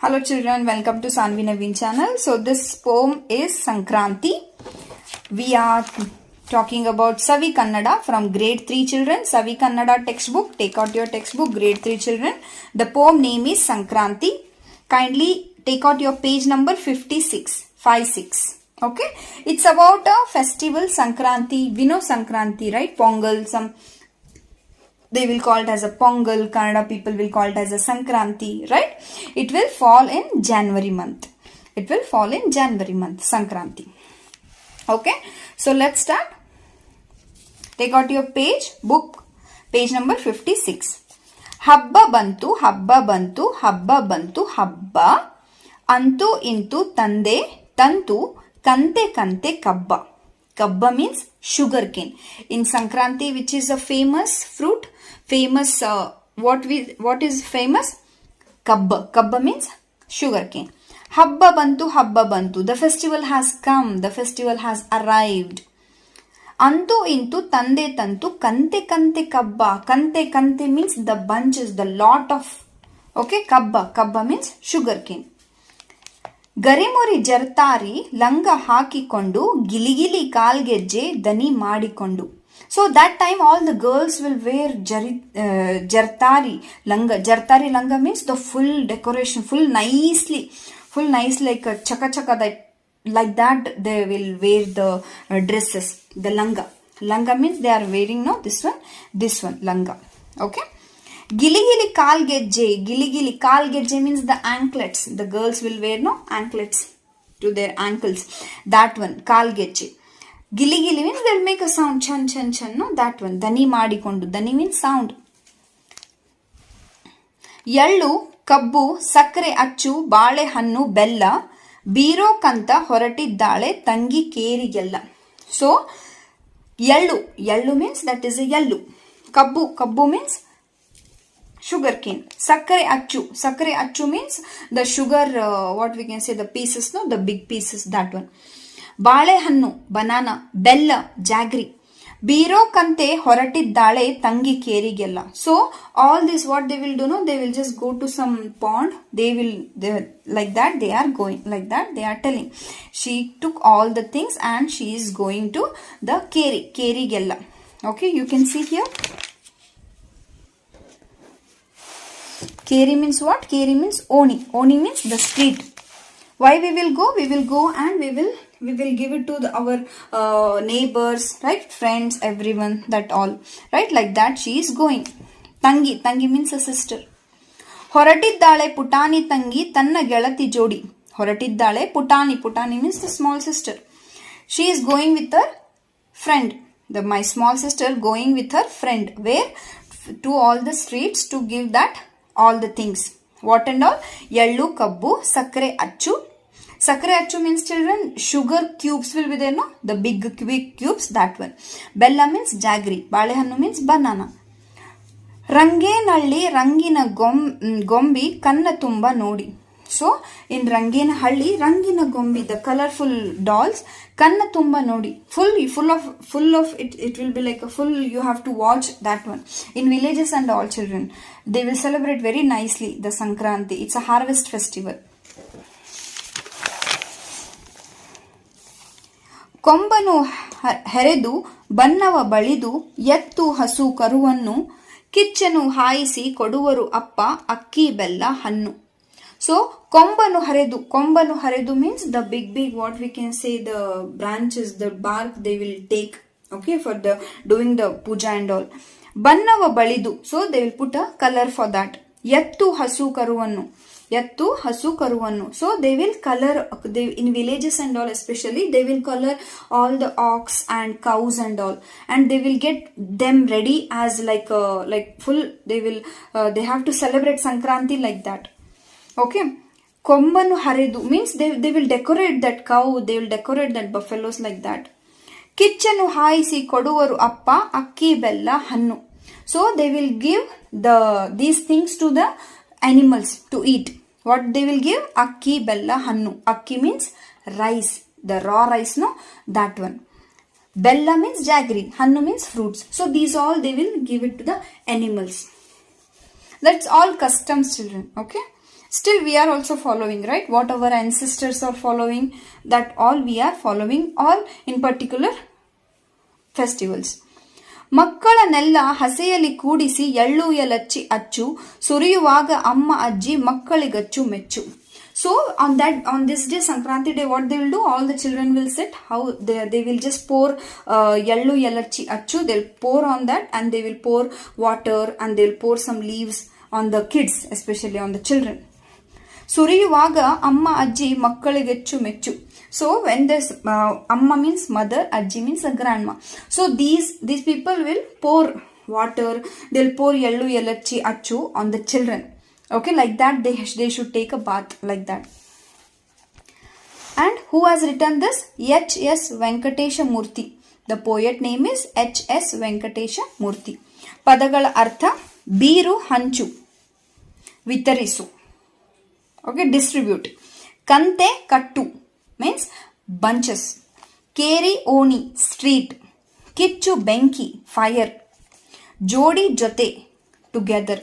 Hello children, welcome to Sanvi Naveen channel. So this poem is Sankranti. We are talking about Savi Kannada from grade 3 children. Savi Kannada textbook. Take out your textbook, grade 3 children. The poem name is Sankranti. Kindly take out your page number 56. 56. Okay. It's about a festival Sankranti. We know Sankranti, right? Pongal, some they will call it as a Pongal, Kannada people will call it as a Sankranti, right? It will fall in January month. It will fall in January month, Sankranti. Okay, so let's start. Take out your page, book, page number 56. ಹಬ್ಬ ಬಂತು ಹಬ್ಬ ಬಂತು ಹಬ್ಬ ಬಂತು ಹಬ್ಬ ಅಂತೂ ಇಂತು ತಂದೆ ತಂತು ಕಂತೆ ಕಂತೆ ಕಬ್ಬ ಕಬ್ಬ means sugarcane in sankranti which is a famous fruit famous uh, what we what is famous kabba kabba means sugarcane ಹಬ್ಬ ಬಂತು ಹಬ್ಬ ಬಂತು the festival has come the festival has arrived ಅಂತೂ ಇಂತು ತಂದೆ ತಂತು ಕಂತೆ ಕಂತೆ ಕಬ್ಬ ಕಂತೆ ಕಂತೆ means the bunches the lot of okay ಕಬ್ಬ ಕಬ್ಬ means sugarcane ಗರಿಮುರಿ ಜರ್ತಾರಿ ಲಂಗ ಹಾಕಿಕೊಂಡು ಗಿಲಿಗಿಲಿ ಕಾಲ್ಗೆಜ್ಜೆ ದನಿ ಮಾಡಿಕೊಂಡು. So that time all the girls will wear ಜರಿ ಜರ್ತಾರಿ ಲಂಗ. ಜರ್ತಾರಿ ಲಂಗ means the full decoration full nicely full nice like ಚಕ ಚಕ that like that they will wear the dresses the ಲಂಗ. ಲಂಗ means they are wearing no this one this one ಲಂಗ. Langa ಗಿಲಿಗಿಲಿ ಕಾಲ್ ಗೆಜ್ಜೆ, ಗಿಲಿಗಿಲಿ ಕಾಲ್ ಗೆಜ್ಜೆ means the anklets the girls will wear no anklets to their ankles that one ಕಾಲ್ ಗೆಜ್ಜೆ. ಗಿಲಿಗಿಲಿ means they'll make a sound ಛನ್ ಛನ್ ಛನ್ ನೋ ದಾಟ್ ಒನ್ ದನಿ ಮಾಡಿಕೊಂಡು, ದನಿ ಮೀನ್ಸ್ ಸೌಂಡ್ ಎಳ್ಳು, ಕಬ್ಬು, ಸಕ್ಕರೆ, ಅಚ್ಚು, ಬಾಳೆಹಣ್ಣು, ಬೆಲ್ಲ ಬೀರೋ ಕಂತ ಹೊರಟಿದ್ದಾಳೆ ತಂಗಿ ಕೇರಿಗೆಲ್ಲ. ಸೊ ಎಳ್ಳು ಎಳ್ಳು ಮೀನ್ಸ್ ದಟ್ ಇಸ್ ಎಳ್ಳು. ಕಬ್ಬು ಕಬ್ಬು ಮೀನ್ಸ್ ಶುಗರ್ ಕೇನ್ ಸಕ್ಕರೆ ಅಚ್ಚು ಸಕ್ಕರೆ ಅಚ್ಚು means the sugar what we can say the pieces no the big pieces that one ಬಾಳೆಹಣ್ಣು ಬನಾನಾ ಬೆಲ್ಲ, ಜಾಗ್ರಿ. ಬೀರೋಕಂತೆ ಹೊರಟಿದ್ದಾಳೆ ತಂಗಿ ಕೇರಿಗೆಲ್ಲ. So all this what they will do no they will just go to some pond they will like that they are going like that they are telling she took all the things and she is going to the ಕೇರಿ ಕೇರಿಗೆಲ್ಲ okay you can see here Keri means what? Keri means Oni. Oni means the street. Why we will go? We will go and we will we will give it to the, our uh, neighbors, right? Friends, everyone, that all, right? Like that, she is going. Tangi, Tangi means a sister. ಹೊರಟಿದ್ದಾಳೆ ಪುಟಾಣಿ ತಂಗಿ ತನ್ನ ಗೆಳತಿ ಜೋಡಿ ಹೊರಟಿದ್ದಾಳೆ ಪುಟಾಣಿ ಪುಟಾಣಿ means the small sister she is going with her friend the my small sister going with her friend where to all the streets to give that all the things what and all ಎಳ್ಳು, ಕಬ್ಬು, ಸಕ್ಕರೆ, ಅಚ್ಚು. ಸಕ್ಕರೆ, ಅಚ್ಚು means children sugar cubes will be the big quick cubes that one ಬೆಲ್ಲ means jaggery ಬಾಳೆಹಣ್ಣು means banana ರಂಗೇನಳ್ಳಿ, ರಂಗಿನ ಗೊಂಬ್ ಗೊಂಬಿ, ಕನ್ನ ತುಂಬ ನೋಡಿ. ಸೊ ಇನ್ ರಂಗಿನ ಹಳ್ಳಿ ರಂಗಿನ ಗೊಂಬಿ ದ ಕಲರ್ಫುಲ್ ಡಾಲ್ಸ್ ಕಣ್ಣ ತುಂಬ ನೋಡಿ full full of full of it it will be like full you have to watch that one in villages and all children they will celebrate very nicely the Sankranti it's a harvest festival ಕೊಂಬನು ಹೆರೆದು ಬನ್ನವ ಬಳಿದು, ಎತ್ತು ಹಸು ಕರುವನ್ನು kitchen ಹಾಯಿಸಿ, ಕೊಡುವರು ಅಪ್ಪ, ಅಕ್ಕಿ, ಬೆಲ್ಲ, ಹಣ್ಣು. ಸೊ ಕೊಂಬನು ಹರಿದು ಕೊಂಬನು ಹರಿದು means the big big what we can say the branches the bark they will take okay for the doing the puja and all ಬನ್ನವ ಬಳಿದು so they will put a colour for that ಎತ್ತು ಹಸು ಕರುವನ್ನು, ಎತ್ತು ಹಸು ಕರುವನ್ನು. So they will colour they in villages and all especially they will colour all the ox and cows and all and they will get them ready as like like full they will they have to celebrate Sankranti like that okay ಕೊಂಬನ್ನು ಹರಿದು means they they will decorate that cow they will decorate that buffaloes like that ಕಿಚ್ಚನ್ನು ಹಾಯಿಸಿ ಕೊಡುವರು ಅಪ್ಪ, ಅಕ್ಕಿ, ಬೆಲ್ಲ, ಹಣ್ಣು. So they will give the these things to the animals to eat what they will give ಅಕ್ಕಿ, ಬೆಲ್ಲ, ಹಣ್ಣು. ಅಕ್ಕಿ means rice the raw rice no that one ಬೆಲ್ಲ ಮೀನ್ಸ್ ಜಾಗ್ರಿ ಹಣ್ಣು means fruits so these all they will give it to the animals that's all customs children okay? Still, we are also following, right? What our ancestors are following, that all we are following, all in particular festivals. ಮಕ್ಕಳನ್ನೆಲ್ಲ ಹಸೆಯಲ್ಲಿ ಕೂಡಿಸಿ ಎಳ್ಳು ಎಲಚ್ಚಿ ಅಚ್ಚು ಸುರಿಯುವಾಗ ಅಮ್ಮ ಅಜ್ಜಿ ಮಕ್ಕಳಿಗಚ್ಚು ಮೆಚ್ಚು so on that on this day Sankranti day what they will do all the children will set how they they will just pour ಎಳ್ಳು ಎಲಚ್ಚಿ ಅಚ್ಚು they will pour on that and they will pour water and they will pour some leaves on the kids especially on the children ಸುರಿಯುವಾಗ ಅಮ್ಮ, ಅಜ್ಜಿ ಮಕ್ಕಳಿಗೆಚ್ಚು ಮೆಚ್ಚು so when this ಅಮ್ಮ means mother ಅಜ್ಜಿ means grandma so these these people will pour water they'll pour ಎಳ್ಳು ಎಲರ್ಚಿ ಅಚ್ಚು on the children okay like that they they should take a bath like that and who has return this H S Venkatesha Murthy the poet name is H S Venkatesha Murthy ಪದಗಳ ಅರ್ಥ ಬೀರು ಹಂಚು ವಿತರಿಸು Okay, distribute. Kante kattu means bunches. Keri oni street. Kichu benki fire. Jodi jote together.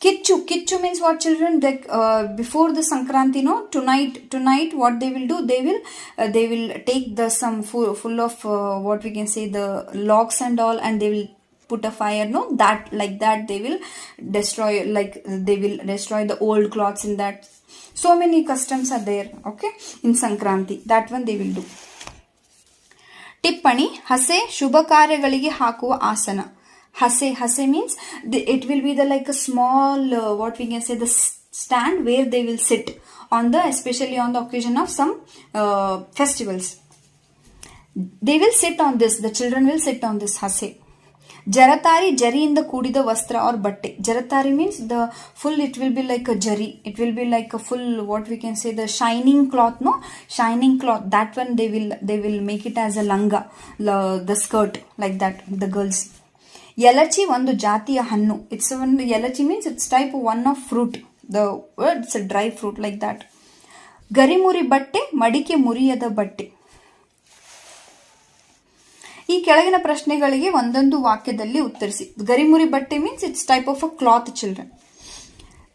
Kichu kichu means what children uh, before the Sankranti no tonight tonight what they will do they will uh, they will take the some full, full of uh, what we can say the logs and all and they will put a fire no that like that they will destroy like they will destroy the old clothes in that So many customs are there. Okay, in Sankranti, that one they will do. ಟಿಪ್ಪಣಿ ಹಸೆ ಶುಭ ಕಾರ್ಯಗಳಿಗೆ ಹಾಕುವ ಆಸನ ಹಸೆ ಹಸೆ means it will be the like a small what we can say the stand where they will sit on the especially on the occasion of some festivals they will sit on this the children will sit on this ಹಸೆ ಜರತಾರಿ ಜರಿಯಿಂದ ಕೂಡಿದ ವಸ್ತ್ರ or ಬಟ್ಟೆ. ಜರತಾರಿ means the full it will be like a ಜರಿ it will be like a full what we can say the shining cloth no shining cloth that one they will they will make it as a ಲಂಗ the skirt like that the girls ಎಲಚಿ ಒಂದು ಜಾತಿಯ ಹಣ್ಣು it's ಒಂದು ಎಲಚಿ means it's type one of fruit the it's dry fruit like that ಗರಿಮುರಿ ಬಟ್ಟೆ ಮಡಿಕೆ ಮುರಿಯದ ಬಟ್ಟೆ ಈ ಕೆಳಗಿನ ಪ್ರಶ್ನೆಗಳಿಗೆ ಒಂದೊಂದು ವಾಕ್ಯದಲ್ಲಿ ಉತ್ತರಿಸಿ. ಗರಿಮುರಿ ಬಟ್ಟೆ means it's type of a cloth children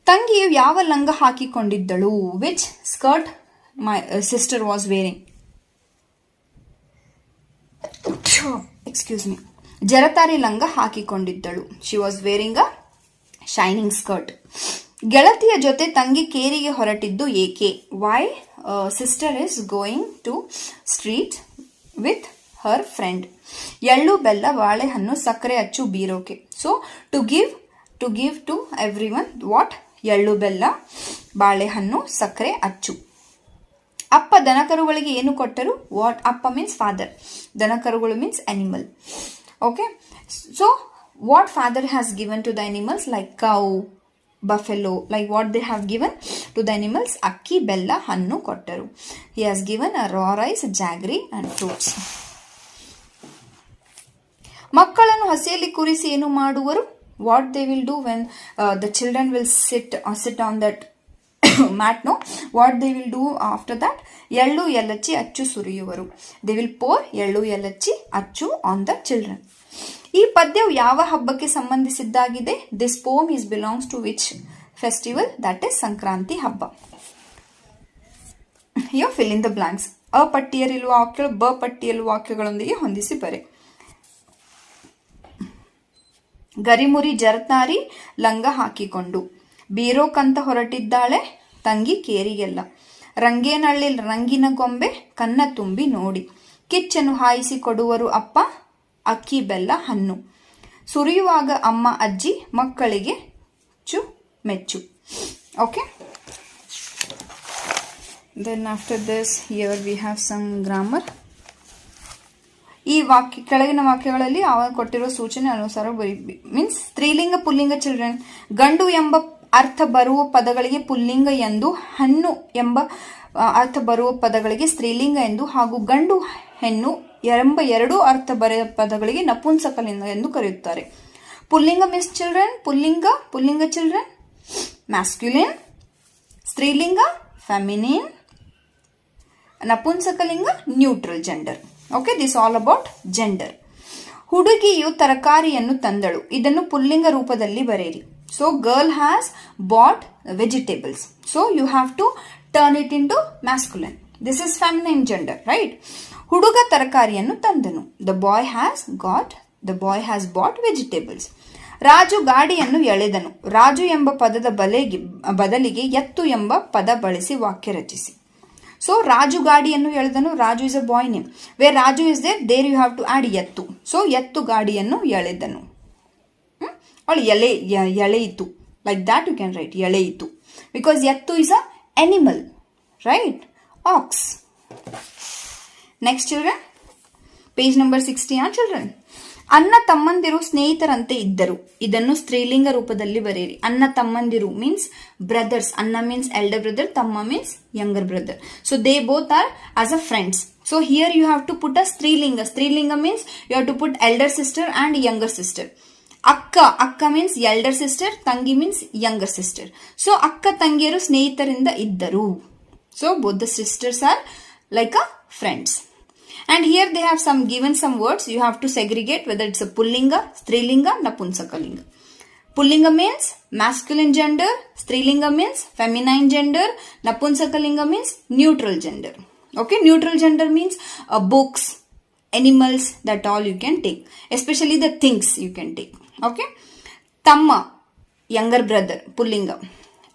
ತಂಗಿಯು ಯಾವ ಲಂಗ ಹಾಕಿಕೊಂಡಿದ್ದಳು? Which skirt my sister was wearing excuse me ಜರತಾರಿ ಲಂಗ ಹಾಕಿಕೊಂಡಿದ್ದಳು. She was wearing a shining skirt ಗೆಳತಿಯ ಜೊತೆ ತಂಗಿ ಕೇರಿಗೆ ಹೊರಟಿದ್ದು ಏಕೆ? Why sister is going to street with her friend ಎಳ್ಳು ಬೆಲ್ಲ ಬಾಳೆಹಣ್ಣು ಸಕ್ಕರೆ ಅಚ್ಚು ಬೀರೋಕೆ so to give to give to everyone what ಎಳ್ಳು ಬೆಲ್ಲ ಬಾಳೆಹಣ್ಣು ಸಕ್ಕರೆ ಅಚ್ಚು ಅಪ್ಪ ದನಕರುಗಳಿಗೆ ಏನು ಕೊಟ್ಟರು ವಾಟ್ ಅಪ್ಪ ಮೀನ್ಸ್ ಫಾದರ್ ದನಕರುಗಳು means animal okay so what father has given to the animals like cow buffalo like what they have given to the animals akki bella hannu kottaru he has given a raw rice jaggery and fruits ಮಕ್ಕಳನ್ನು ಹಸಿಯಲ್ಲಿ ಕೂರಿಸಿ ಏನು ಮಾಡುವರು? What they will do when the children will sit sit on that mat no what they will do after that ಎಳ್ಳು ಎಲಚ್ಚಿ ಅಚ್ಚು ಸುರಿಯುವರು. They will four ಎಳ್ಳು ಎಲಚ್ಚಿ ಅಚ್ಚು ಆನ್ ದ ಚಿಲ್ಡ್ರನ್ ಈ ಪದ್ಯವು ಯಾವ ಹಬ್ಬಕ್ಕೆ ಸಂಬಂಧಿಸಿದ್ದಾಗಿದೆ? This poem is belongs to which festival that is Sankranti ಹಬ್ಬ. You fill in the blanks ಅ ಪಟ್ಟಿಯಲ್ಲಿರುವ ವಾಕ್ಯಗಳು ಬ ಪಟ್ಟಿಯಲ್ಲಿರುವ ವಾಕ್ಯಗಳೊಂದಿಗೆ ಹೊಂದಿಸಿ ಬರೆ. ಗರಿಮುರಿ ಜರತಾರಿ ಲಂಗ ಹಾಕಿಕೊಂಡು. ಬೀರೋಕಂತ ಹೊರಟಿದ್ದಾಳೆ ತಂಗಿ ಕೇರಿಗೆಲ್ಲ. ರಂಗೇನಳ್ಳಿ ರಂಗಿನ ಗೊಂಬೆ ಕನ್ನ ತುಂಬಿ ನೋಡಿ. ಕಿಚ್ಚನ್ನು ಹಾಯಿಸಿ ಕೊಡುವರು ಅಪ್ಪ, ಅಕ್ಕಿ ಬೆಲ್ಲ, ಹಣ್ಣು. ಸುರಿಯುವಾಗ ಅಮ್ಮ, ಅಜ್ಜಿ, ಮಕ್ಕಳಿಗೆ ಚು ಮೆಚ್ಚು. Okay then after this year we have some grammar ಈ ವಾಕ್ಯ, ಕೆಳಗಿನ ವಾಕ್ಯಗಳಲ್ಲಿ ಅವ ಕೊಟ್ಟಿರೋ ಸೂಚನೆ ಅನುಸಾರ ಬರೀ ಮೀನ್ಸ್ ಸ್ತ್ರೀಲಿಂಗ, ಪುಲ್ಲಿಂಗ ಚಿಲ್ಡ್ರನ್ ಗಂಡು ಎಂಬ ಅರ್ಥ ಬರುವ ಪದಗಳಿಗೆ ಪುಲ್ಲಿಂಗ ಎಂದು, ಹಣ್ಣು ಎಂಬ ಅರ್ಥ ಬರುವ ಪದಗಳಿಗೆ ಸ್ತ್ರೀಲಿಂಗ ಎಂದು, ಹಾಗೂ ಗಂಡು, ಹೆಣ್ಣು ಎಂಬ ಎರಡೂ ಅರ್ಥ ಬರೆಯ ಪದಗಳಿಗೆ ನಪುಂಸಕಲಿಂಗ ಎಂದು ಕರೆಯುತ್ತಾರೆ. ಪುಲ್ಲಿಂಗ ಮಿಸ್ ಚಿಲ್ಡ್ರನ್ ಪುಲ್ಲಿಂಗ ಪುಲ್ಲಿಂಗ ಚಿಲ್ಡ್ರನ್ ಮ್ಯಾಸ್ಕ್ಯುಲಿನ್ ಸ್ತ್ರೀಲಿಂಗ feminine ನಪುಂಸಕಲಿಂಗ neutral gender okay this all about gender ಹುಡುಗಿಯು ತರಕಾರಿಯನ್ನು ತಂದಳು. ಇದನ್ನು ಪುಲ್ಲಿಂಗ ರೂಪದಲ್ಲಿ ಬರೆಯಿರಿ. So girl has bought vegetables so you have to turn it into masculine this is feminine gender right ಹುಡುಗ ತರಕಾರಿಯನ್ನು ತಂದನು. The boy has got the boy has bought vegetables Raju ಗಾಡಿಯನ್ನು ಎಳೆದನು. ರಾಜು ಎಂಬ ಪದದ ಬಲೆಗೆ, ಬದಲಿಗೆ ಎತ್ತು ಎಂಬ ಪದ ಬಳಸಿ ವಾಕ್ಯ ರಚಿಸಿ. ಸೊ ರಾಜು ಗಾಡಿಯನ್ನು ಎಳೆದನು. Raju is a boy name way Raju is there there you have to add ಎತ್ತು ಸೊ ಎತ್ತು ಗಾಡಿಯನ್ನು ಎಳೆದನು? ಅವಳು ಎಲೆ ಎಳೆಯಿತು. Like that you can write ಎಳೆಯಿತು. Because ಎತ್ತು is a animal right ox next children page number sixty ಆ children ಅನ್ನ ತಮ್ಮಂದಿರು ಸ್ನೇಹಿತರಂತೆ ಇದ್ದರು. ಇದನ್ನು ಸ್ತ್ರೀಲಿಂಗ ರೂಪದಲ್ಲಿ ಬರೆಯಿರಿ. ಅನ್ನ ತಮ್ಮಂದಿರು ಮೀನ್ಸ್ ಬ್ರದರ್ಸ್ ಅನ್ನ ಮೀನ್ಸ್ ಎಲ್ಡರ್ ಬ್ರದರ್ ತಮ್ಮ means younger brother so they both are as a friends so here you have to put a ಸ್ತ್ರೀಲಿಂಗ. ಸ್ತ್ರೀಲಿಂಗ means you have to put elder sister and younger sister ಅಕ್ಕ. ಅಕ್ಕ means elder sister ತಂಗಿ means younger sister so ಅಕ್ಕ ತಂಗಿಯರು ಸ್ನೇಹಿತರಿಂದ ಇದ್ದರು. So both the sisters are like a friends. And here they have some given some words. You have to segregate whether it's a Pullinga, Strilinga, Napunsakalinga. Pullinga means masculine gender, Strilinga means feminine gender, Napunsakalinga means neutral gender. Okay, neutral gender means uh, books, animals, that all you can take. Especially the things you can take. Okay, Tamma, younger brother, Pullinga.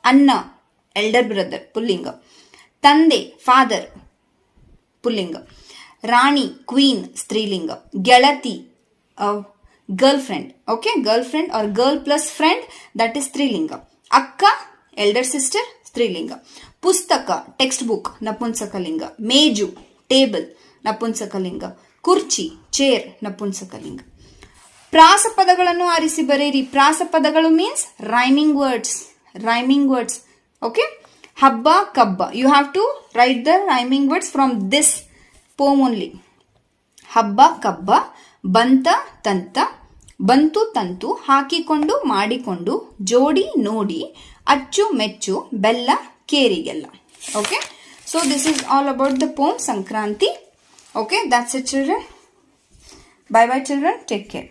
Anna, elder brother, Pullinga. Tande, father, Pullinga. ರಾಣಿ queen ಸ್ತ್ರೀಲಿಂಗ. ಗೆಳತಿ girl friend okay girl friend or girl plus friend that is ಸ್ತ್ರೀಲಿಂಗ. ಅಕ್ಕ elder sister ಸ್ತ್ರೀಲಿಂಗ. ಪುಸ್ತಕ text book ನಪುಂಸಕಲಿಂಗ. ಮೇಜು table ನಪುಂಸಕಲಿಂಗ. ಕುರ್ಚಿ chair ನಪುಂಸಕಲಿಂಗ. ಪ್ರಾಸಪದಗಳನ್ನು ಆರಿಸಿ ಬರೆಯಿರಿ. ಪ್ರಾಸಪದಗಳು means rhyming words rhyming words okay ಹಬ್ಬ, ಕಬ್ಬ. You have to write the rhyming words from this poem only ಹಬ್ಬ, ಕಬ್ಬ, ಬಂತ, ತಂತ, ಬಂತು, ತಂತು ಹಾಕಿಕೊಂಡು, ಮಾಡಿಕೊಂಡು, ಜೋಡಿ, ನೋಡಿ, ಅಚ್ಚು, ಮೆಚ್ಚು, ಬೆಲ್ಲ, ಕೇರಿಗೆಲ್ಲ. Okay so this is all about the poem Sankranti okay that's a children bye bye children take care